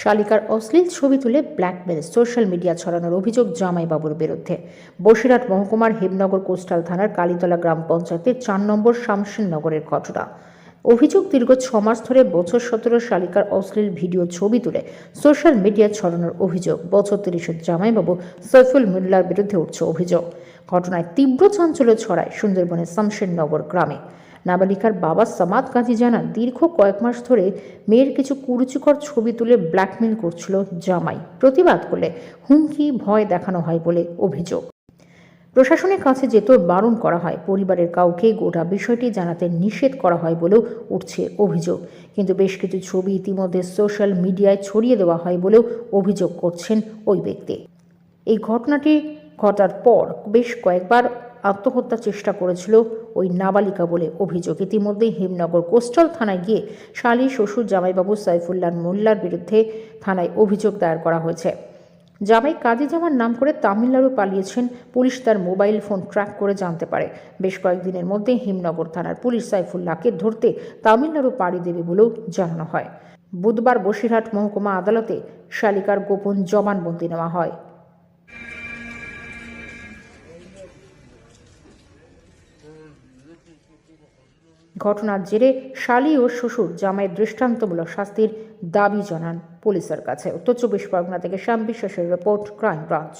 শালিকার অশ্লীল ছবি তুলে ব্ল্যাকমেল, সোশ্যাল মিডিয়া ছড়ানোর অভিযোগ জামাইবাবুর বিরুদ্ধে। বসিরহাট মহকুমার হেমনগর কোস্টাল থানার কালীতলা গ্রাম পঞ্চায়েতের চার নম্বর শামসিননগরের ঘটনা। অভিযোগ দীর্ঘ ছ মাস ধরে বছর সতেরো শালিকার অশ্লীল ভিডিও ছবি তুলে সোশ্যাল মিডিয়া ছড়ানোর অভিযোগ। বছর তিরিশের জামাইবাবু সৈফুল মোল্লার বিরুদ্ধে উঠছে অভিযোগ। ঘটনায় তীব্র চাঞ্চল্য ছড়ায় সুন্দরবনের শামসিননগর গ্রামে। নাবালিকার বাবা সামাদ গাজী জানান, দীর্ঘ কয়েক মাস ধরে মেয়ের কিছু কুরুচিকর ছবি তুলে ব্ল্যাকমেল করছিল জামাই। প্রতিবাদ করলে হুমকি, ভয় দেখানো হয় বলে অভিযোগ। প্রশাসনের কাছে যেতেও বারণ করা হয়। পরিবারের কাউকে গোটা বিষয়টি জানাতে নিষেধ করা হয় বলেও উঠছে অভিযোগ। কিন্তু বেশ কিছু ছবি ইতিমধ্যে সোশ্যাল মিডিয়ায় ছড়িয়ে দেওয়া হয় বলেও অভিযোগ করছেন ওই ব্যক্তি। এই ঘটনাটি ঘটার পর বেশ কয়েকবার আত্মহত্যার চেষ্টা করেছিল ওই নাবালিকা বলে অভিযোগ। ইতিমধ্যে হিমনগর কোস্টাল থানায় গিয়ে শালী শ্বশুর জামাইবাবু সাইফুল্লাহ মোল্লার বিরুদ্ধে থানায় অভিযোগ দায়ের করা হয়েছে। জামাই কাজী জামার নাম করে তামিলনাড়ু পালিয়েছেন, পুলিশ তার মোবাইল ফোন ট্র্যাক করে জানতে পারে। বেশ কয়েকদিনের মধ্যে হিমনগর থানার পুলিশ সাইফুল্লাহকে ধরতে তামিলনাড়ু পাড়ি দেবে বলেও জানানো হয়। বুধবার বসিরহাট মহকুমা আদালতে শালিকার গোপন জবানবন্দি নেওয়া হয়। ঘটনার জেরে শালি ও শ্বশুর জামাইয়ের দৃষ্টান্তমূলক শাস্তির দাবি জানান পুলিশের কাছে। উত্তর চব্বিশ পরগনা থেকে শ্যাম বিশ্বাসের রিপোর্ট, ক্রাইম ব্রাঞ্চ।